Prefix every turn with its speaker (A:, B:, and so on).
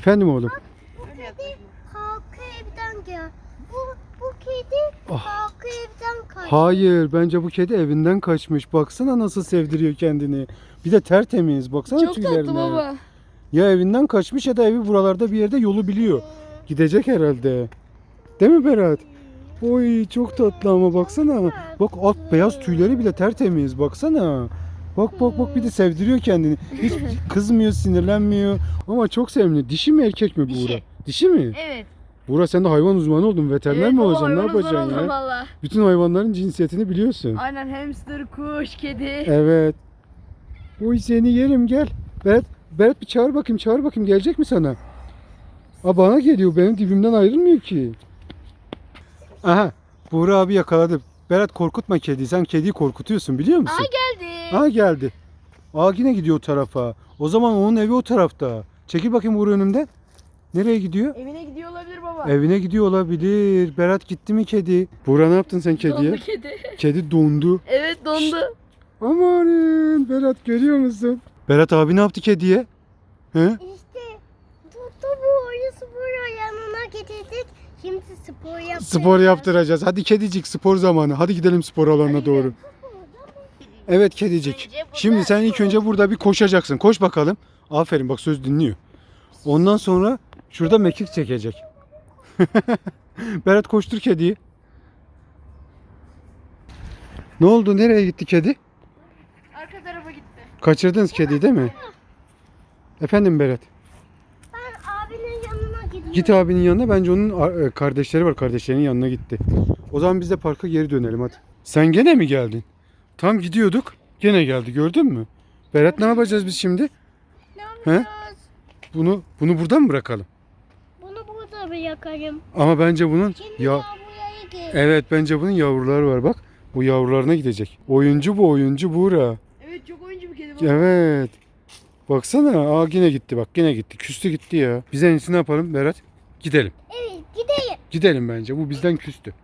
A: Efendim oğlum.
B: Bu kedi halka evden gel. Bu, bu kedi
A: Ah.
B: halka evden kaç.
A: Hayır bence bu kedi evinden kaçmış. Baksana nasıl sevdiriyor kendini. Bir de tertemiz. Baksana
C: Çok
A: tüylerine.
C: tatlı baba.
A: Ya evinden kaçmış ya da evi buralarda bir yerde yolu biliyor. Gidecek herhalde. Değil mi Berat? Oy çok tatlı ama baksana. Bak alt beyaz tüyleri bile tertemiz. Baksana. Bak bak bak bir de sevdiriyor kendini. Hiç kızmıyor, sinirlenmiyor. Ama çok sevimli. Dişi mi erkek mi Buğra?
C: Dişi.
A: Dişi mi?
C: Evet.
A: Buğra sen de hayvan uzmanı oldun. Veteriner
C: evet,
A: mi
C: baba,
A: olacaksın? Ne
C: hayvan uzmanı
A: yapacaksın
C: oldum
A: ya?
C: Valla.
A: Bütün hayvanların cinsiyetini biliyorsun.
C: Aynen hamster, kuş, kedi.
A: Evet. Uy seni yerim gel. Berat, Berat bir çağır bakayım çağır bakayım gelecek mi sana? Aa bana geliyor benim dibimden ayrılmıyor ki. Aha Buğra abi yakaladı. Berat korkutma kediyi sen kediyi korkutuyorsun biliyor musun?
C: Aa geldi.
A: Aa geldi. Aa yine gidiyor o tarafa. O zaman onun evi o tarafta. Çekil bakayım Buğra önümden. Nereye gidiyor?
C: Evine gidiyor olabilir baba.
A: Evine gidiyor olabilir. Berat gitti mi kedi? Buğra ne yaptın sen kediye?
C: Dondu kedi.
A: Kedi dondu.
C: Evet dondu.
A: Amanın Berat görüyor musun? Berat abi ne yaptı kediye? He?
B: İşte tuttu bu oyun spor yanına getirdik. Şimdi spor yapacağız.
A: Spor yaptıracağız. Hadi kedicik spor zamanı. Hadi gidelim spor alanına doğru. Evet kedicik.
C: Önce burada
A: Şimdi sen ilk önce burada bir koşacaksın. Koş bakalım. Aferin bak söz dinliyor. Ondan sonra şurada mekik çekecek. Berat koştur kediyi. Ne oldu? Nereye gitti kedi?
C: Arka tarafa gitti.
A: Kaçırdınız kediyi değil mi? Efendim Berat.
B: Ben abinin yanına gidiyorum.
A: Git abinin yanına. Bence onun e, kardeşleri var. Kardeşlerinin yanına gitti. O zaman biz de parka geri dönelim hadi. Sen gene mi geldin? Tam gidiyorduk. Gene geldi. Gördün mü? Berat ne yapacağız biz şimdi?
B: Ne
A: He?
B: yapacağız?
A: Bunu bunu buradan mı bırakalım?
B: Bunu burada bırakalım.
A: Ama bence bunun
B: Şimdi
A: ya evet bence bunun yavruları var bak. Bu yavrularına gidecek. Oyuncu bu oyuncu Buğra.
C: Evet çok oyuncu bir kedi baba.
A: Evet. Baksana. Aa yine gitti bak. Yine gitti. Küstü gitti ya. Biz en iyisi ne yapalım Berat? Gidelim.
B: Evet gidelim.
A: Gidelim bence. Bu bizden küstü.